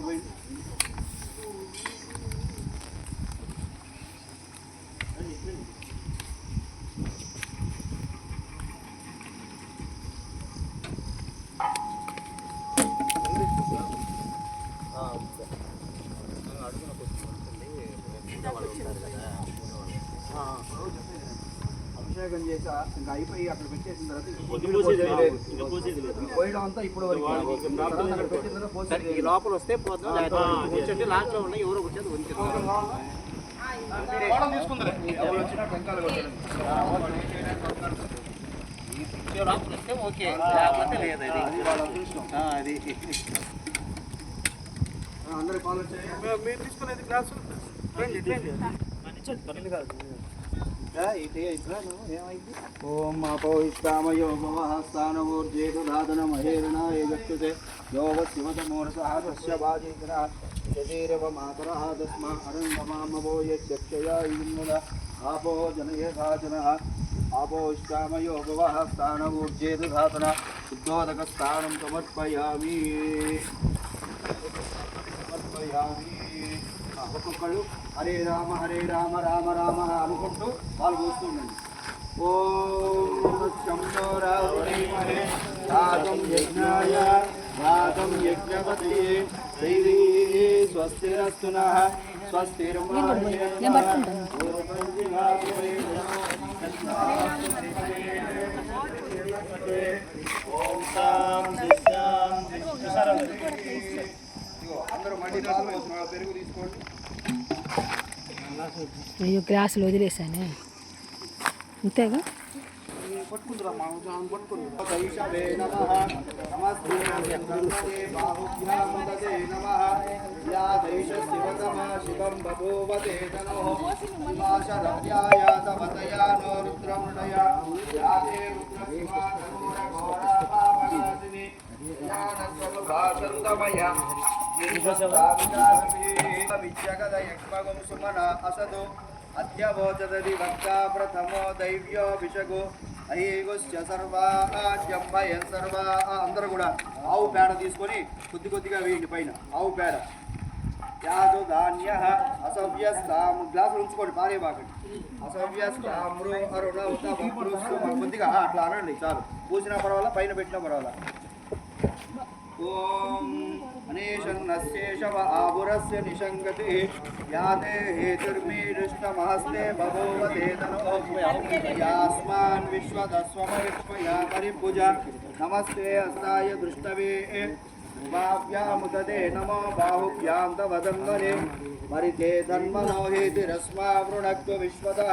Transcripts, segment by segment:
పోయింది అభిషేకం చేసి ఇంకా అయిపోయి అక్కడ తర్వాత పోయడం అంతా ఇప్పుడు వరకు ఈ లోపల వస్తే పోతాం లేకపోతే కూర్చోండి లాస్ట్లో ఉన్న ఎవరో లోపల వస్తే ఓకే లేకపోతే లేదు అది అది అందరి పాలు వచ్చాయి మీరు తీసుకునేది గ్లాసు ఓం అపోయిష్టామయో భవః స్థానవోర్జేతు యోగ శివతమోరసహస్య బాజీకర యజేరవ మాతరః తస్మా అరంగమామవో యక్షయ ఇన్ముద ఆపో జనయేధాజనః ఆపోయిష్టామయో భవః స్థానవోర్జేతు శుద్ధోదక స్థానం సమర్పయామి. సమర్పయామి. ఒక్కొక్కళ్ళు హరే రామ హరే రామ రామ రామ అనుకుంటూ వాళ్ళు పోస్తూ ఉండండి. ఓం యజ్ఞాయ రాగం యజ్ఞపతి అందరూ మళ్ళీ పెరుగు తీసుకోండి. అయ్యో గ్లాసులు వదిలేసానే అంతేగా వైషవే నమః సుమన అసదు సర్వా అందరూ కూడా ఆవు పేడ తీసుకొని కొద్ది కొద్దిగా వేయండి పైన. ఆవు పేడ. యాదు ధాన్య అసవ్యస్తాం. గ్లాసులు ఉంచుకోండి పారే బాగండి అసవ్యస్తామ్రు అరుణ కొద్దిగా అట్లా అనండి చాలు. పూసినా పర్వాలా పైన పెట్టినా పర్వాలా. ఓం अनेशन्नस्येषव आबुरस्य निषङ्गतिः याते हेतुर्मीडुष्टमहस्ते बभूवधेतनोऽस्मान् विश्वदस्वपरिक्ष्मया परिभुज नमस्ते अस्ताय दृष्टवे। मुदते नमो बाहुभ्यां तवदङ्गने। मरिते धर्मनो हेतिरस्मा वृणक्व विश्वतः।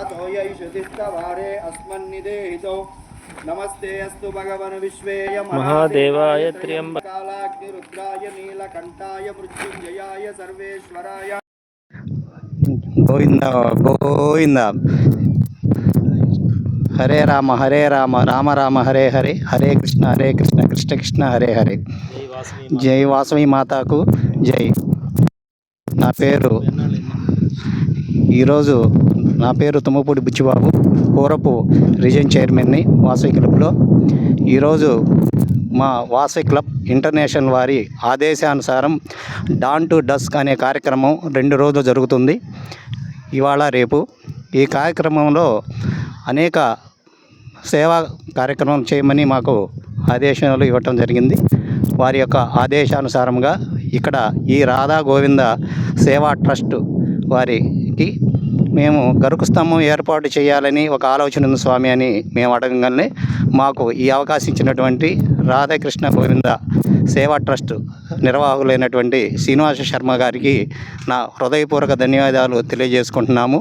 अतो यैषुतिस्तवारे अस्मन्निदेहितौ। అస్తు భగవన్ విశ్వేయ మహాదేవాయ త్ర్యంబ కాలాగ్నిరుద్రాయ నీలకంఠాయ మృత్యుంజయాయ సర్వేశ్వరాయ గోవింద గోవింద. హరే రామ హరే రామ రామ రామ హరే హరే. హరే కృష్ణ హరే కృష్ణ కృష్ణ కృష్ణ హరే హరే. జై వాసవి మాతాకు జై. నా పేరు ఈరోజు నా పేరు తుమ్మపూడి బుచ్చిబాబు. పూరపు రీజన్ చైర్మన్ని వాసవి క్లబ్లో. ఈరోజు మా వాసవి క్లబ్ ఇంటర్నేషనల్ వారి ఆదేశానుసారం డాన్ టు డస్క్ అనే కార్యక్రమం రెండు రోజులు జరుగుతుంది. ఇవాళ రేపు ఈ కార్యక్రమంలో అనేక సేవా కార్యక్రమం చేయమని మాకు ఆదేశాలు ఇవ్వటం జరిగింది. వారి యొక్క ఆదేశానుసారంగా ఇక్కడ ఈ రాధా గోవింద సేవా ట్రస్ట్ వారికి మేము గరుకు స్తంభం ఏర్పాటు చేయాలని ఒక ఆలోచన ఉంది స్వామి అని మేము అడగగానే మాకు ఈ అవకాశం ఇచ్చినటువంటి రాధాకృష్ణ గోవింద సేవా ట్రస్ట్ నిర్వాహకులైనటువంటి శ్రీనివాస శర్మ గారికి నా హృదయపూర్వక ధన్యవాదాలు తెలియజేసుకుంటున్నాము.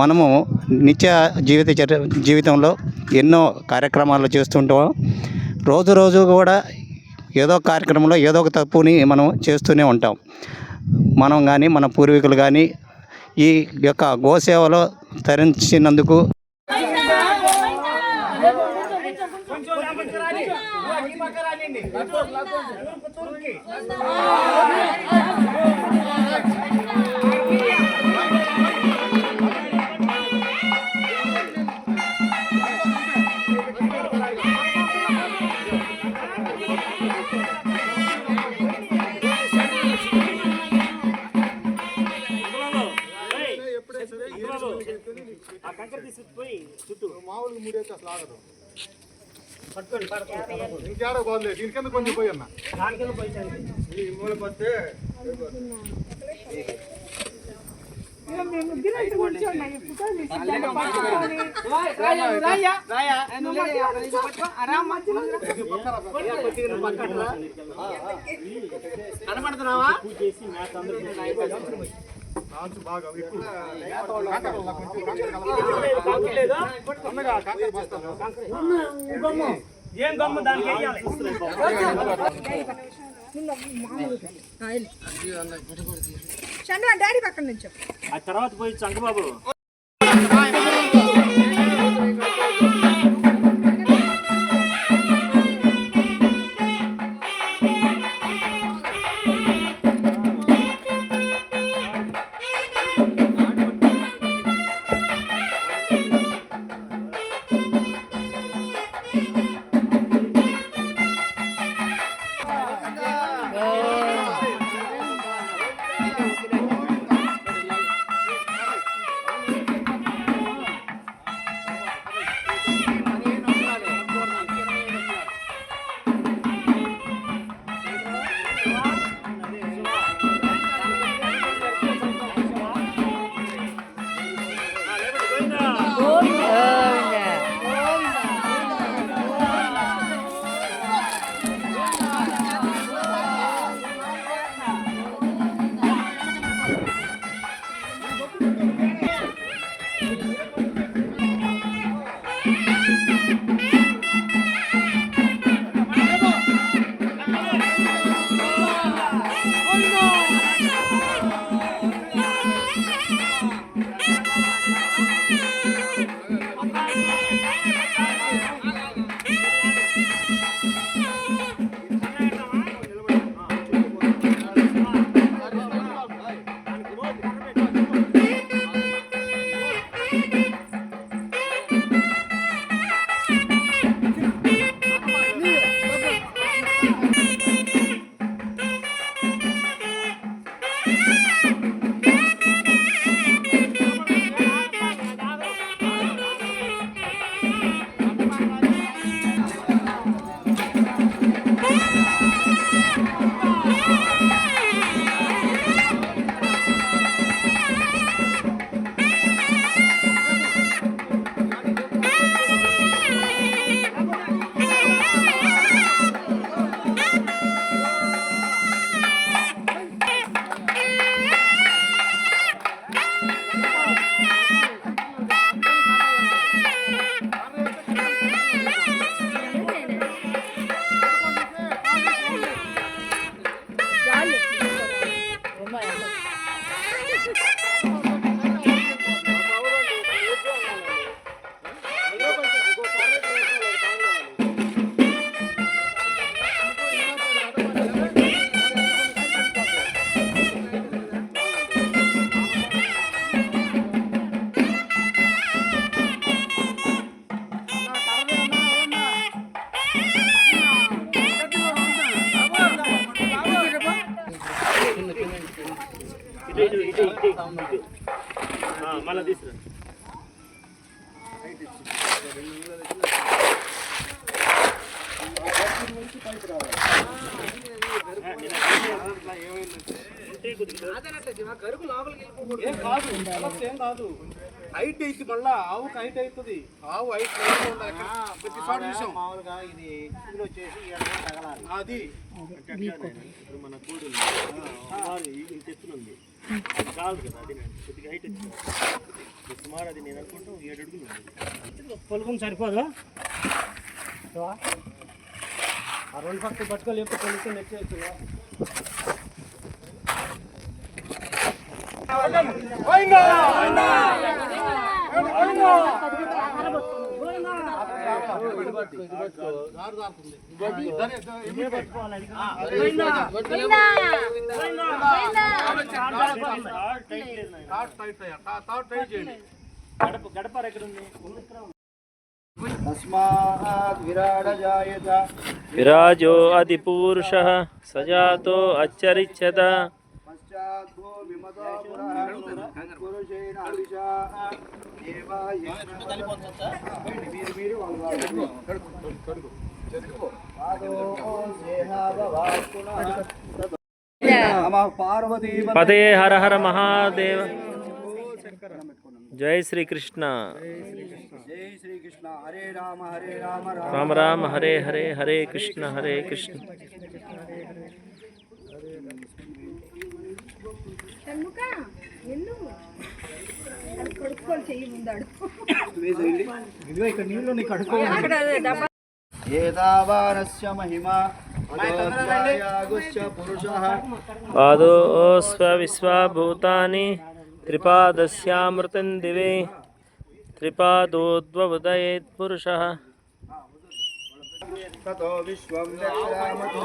మనము నిత్య జీవిత చర్య జీవితంలో ఎన్నో కార్యక్రమాలు చేస్తుంటాం. రోజు రోజు కూడా ఏదో కార్యక్రమంలో ఏదో ఒక తప్పుని మనం చేస్తూనే ఉంటాం. మనం కానీ మన పూర్వీకులు కానీ ఈ యొక్క గోసేవలో తరించినందుకు ఇంకేడో బాగలేదు దీని కింద కొంచెం పోయి అన్న. బాగా ఎక్కువ కాకర కాకర పోస్తాను. చంద్ర డాడీ పక్కన నుంచో ఆ తర్వాత పోయి చంద్రబాబు ఏం కాదు సమస్య ఏం కాదు. హైట్ అయితే మళ్ళా ఆవుకి హైట్ అవుతుంది. ఆవు హైట్ ఉండాలి. విషయం మామూలుగా ఇది ఇసుగులు వచ్చేసి తగలాలి. అది. ఇప్పుడు మన కూడు చాలు కదా అది నేను కొద్దిగా హైట్ వచ్చింది సుమారు అది నేను అనుకుంటూ ఏడు అడుగులు పొలుకుని సరిపోదు? ఆ రెండు పక్కలు పట్టుకొని లేకపోతే పొలుకుని చేయండి గడప గడప ఎక్కడ ఉంది విరాజో అధిపూరుష సజాతో పార్వతీ పదే హర హర మహాదేవ జై శ్రీకృష్ణ జై శ్రీకృష్ణ హరే రామ హరే రామ రామ రామ రామ హరే హరే హరే కృష్ణ హరే కృష్ణ షణ్ముఖ ఎల్లు అది కొడుకోవాలి చెయ్యి ముందాడు. అక్కడ డబ్బా ఏతావానస్య మహిమా అదోధ్యాయాగుశ్చ పురుషః. పాదోస్వ విశ్వభూతాని త్రిపాదస్యామృతం దివే త్రిపాదోద్వముదయేత్ పురుష తతో విశ్వం వ్యక్రామతో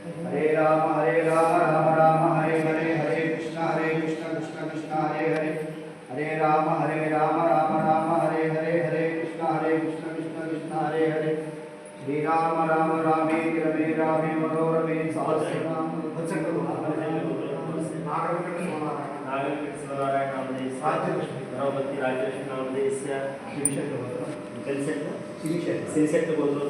హరే రామ హరే రామ రామ రామ హరే హరే హరే కృష్ణ హరే కృష్ణ కృష్ణ కృష్ణ హరే హరే హరే రామ హరే రామ రామ రామ హరే హరే హరే కృష్ణ హరే కృష్ణ కృష్ణ కృష్ణ హరే హరే శ్రీరామ రామ రామే రమే రామే మనోరమే సహస్రనామ ద్రౌపది రాజేష్ నామదేశ్య సిరిశెట్టు గోత్రోద్భవస్య శివబాబు శేష్ కుమార్ శేష్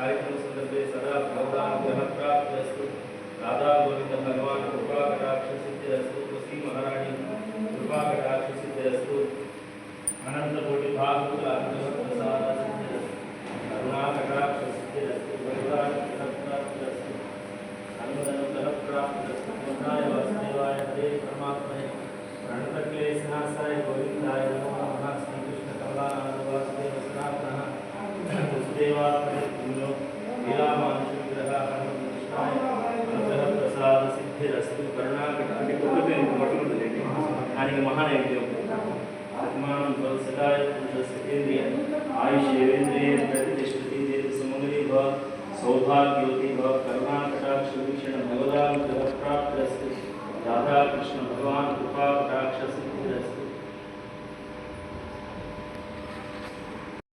ಕಾರ್ಯಕ್ರಮಸಂದರ್ಭೆ ಸದಾ ಭಗವದಾನುಗ್ರಹ ಪ್ರಾಪ್ತಿರಸ್ತು ರಾಧಾಗೋವಿಂದ ಭಗವಾನ್ ಕೃಪಾಕಟಾಕ್ಷಸಿದ್ಧಿರಸ್ತು ತುಳಸಿ ಮಹಾರಾಣಿ ಕೃಪಾಕಟಾಕ್ಷಸಿದ್ಧಿರಸ್ತು ಅನಂತಕೋಟಿ ಭಾಗವತ ಪ್ರಸಾದ ಸಿದ್ಧಿರಸ್ತು ಕರುಣಾಕಟಾಕ್ಷಸಿದ್ಧಿರಸ್ತು ಭಗವದಾನುಗ್ರಹ ಪ್ರಾಪ್ತಿರಸ್ತು अनुग्रह प्राप्तिरस्तु पुत्राय वासुदेवाय हरे परमात्मने प्रणतक्लेशनाशाय गोविन्दाय नमो नमः श्रीकृष्णकमलानाथ वासुदेवसनातनः वसुदेवात्मने ದಾನಿಗೆ ಮಹಾನೈವೇದ್ಯ ಸದಾಯ ಪುರುಷ ಸತೇಂದ್ರಿಯ ಆಯುಷ್ ದೇವೇಂದ್ರಿಯ